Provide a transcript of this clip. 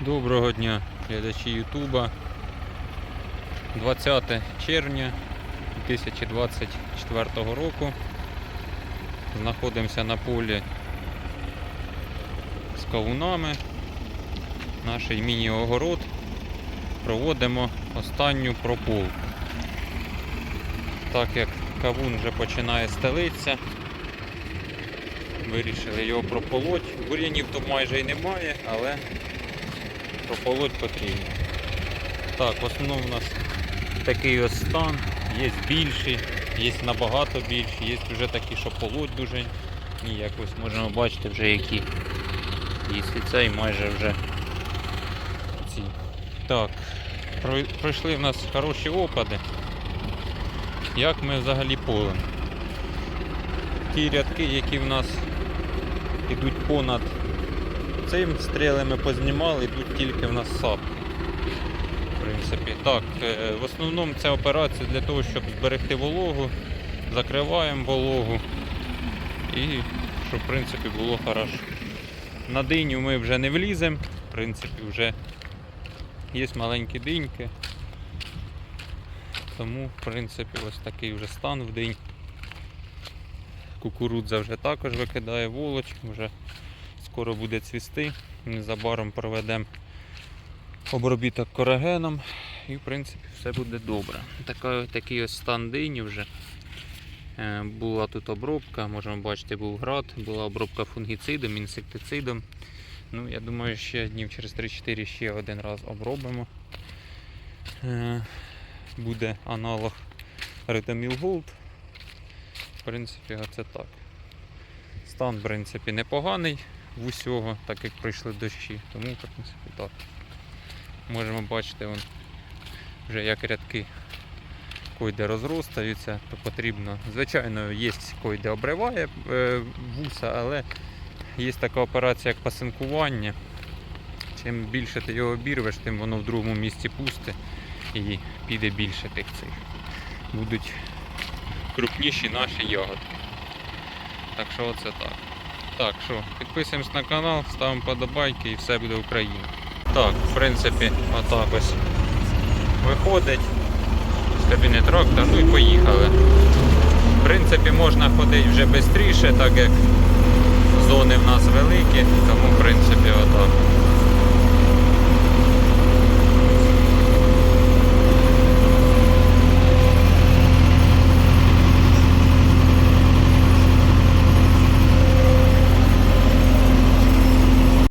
Доброго дня, глядачі Ютуба. 20 червня 2024 року. Знаходимося на полі з кавунами. Наш міні-огород. Проводимо останню прополку. Так як кавун вже починає стелитися, вирішили його прополоть. Бур'янів тут майже й немає, але прополоть потрібно. Так, в основному у нас такий ось стан, є більші, є набагато більші, є вже такі, що полоть дуже ніяк. Ось можемо бачити вже які. І цей майже вже ці. Так, пройшли в нас хороші опади. Як ми взагалі полем? Ті рядки, які в нас йдуть понад цим стріли ми познімали, йдуть тільки в нас сап. В принципі, так, е, в основному ця операція для того, щоб зберегти вологу, закриваємо вологу і щоб в принципі було хорошо. На диню ми вже не вліземо, в принципі, вже є маленькі диньки. Тому, в принципі, ось такий вже стан в день. Кукурудза вже також викидає волочку, вже скоро буде цвісти. Незабаром проведемо обробіток корагеном і в принципі все буде добре. Така, такий ось стан дині вже. Е, Була тут обробка, можемо бачити, був град, була обробка фунгіцидом, інсектицидом. Ну, я думаю, ще днів через 3-4 ще один раз обробимо. Е, Буде аналог Ретаміл Gold. В принципі, оце так. Стан, в принципі, непоганий в усього, так як прийшли дощі. Тому, в принципі, так. Можемо бачити вон, вже як рядки койде розростаються, то потрібно. Звичайно, є койде обриває е, вуса, але є така операція, як пасинкування. Чим більше ти його обірвеш, тим воно в другому місці пусте і піде більше тих цих. Будуть крупніші наші ягоди. Так що оце так. Так що, підписуємось на канал, ставимо подобайки і все буде Україна. Так, в принципі, отак ось виходить з кабіни трактор, ну і поїхали. В принципі, можна ходити вже швидше, так як зони в нас великі, тому в принципі